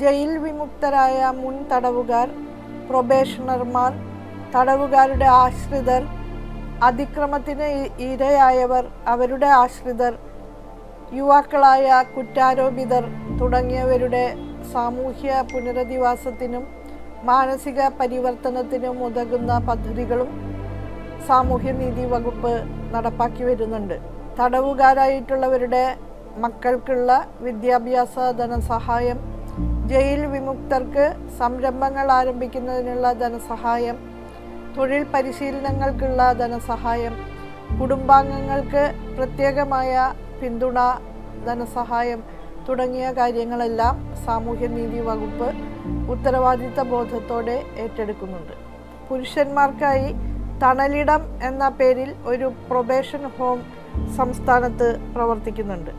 Jail വിമുക്തരായ മുൻ തടവുകാർ പ്രൊബേഷണർമാർ തടവുകാരുടെ ആശ്രിതർ അതിക്രമത്തിന് ഇരയായവർ അവരുടെ ആശ്രിതർ യുവാക്കളായ കുറ്റാരോപിതർ തുടങ്ങിയവരുടെ സാമൂഹ്യ പുനരധിവാസത്തിനും മാനസിക പരിവർത്തനത്തിനും ഉതകുന്ന പദ്ധതികളും സാമൂഹ്യനീതി വകുപ്പ് നടപ്പാക്കി വരുന്നുണ്ട്. തടവുകാരായിട്ടുള്ളവരുടെ മക്കൾക്കുള്ള വിദ്യാഭ്യാസ ധനസഹായം ജയിൽ വിമുക്തർക്ക് സംരംഭങ്ങൾ ആരംഭിക്കുന്നതിനുള്ള ധനസഹായം തൊഴിൽ പരിശീലനങ്ങൾക്കുള്ള ധനസഹായം കുടുംബാംഗങ്ങൾക്ക് പ്രത്യേകമായ പിന്തുണ ധനസഹായം തുടങ്ങിയ കാര്യങ്ങളെല്ലാം സാമൂഹ്യനീതി വകുപ്പ് ഉത്തരവാദിത്ത ബോധത്തോടെ ഏറ്റെടുക്കുന്നുണ്ട്. പുരുഷന്മാർക്കായി തണലിടം എന്ന പേരിൽ ഒരു പ്രൊബേഷൻ ഹോം സംസ്ഥാനത്ത് പ്രവർത്തിക്കുന്നുണ്ട്.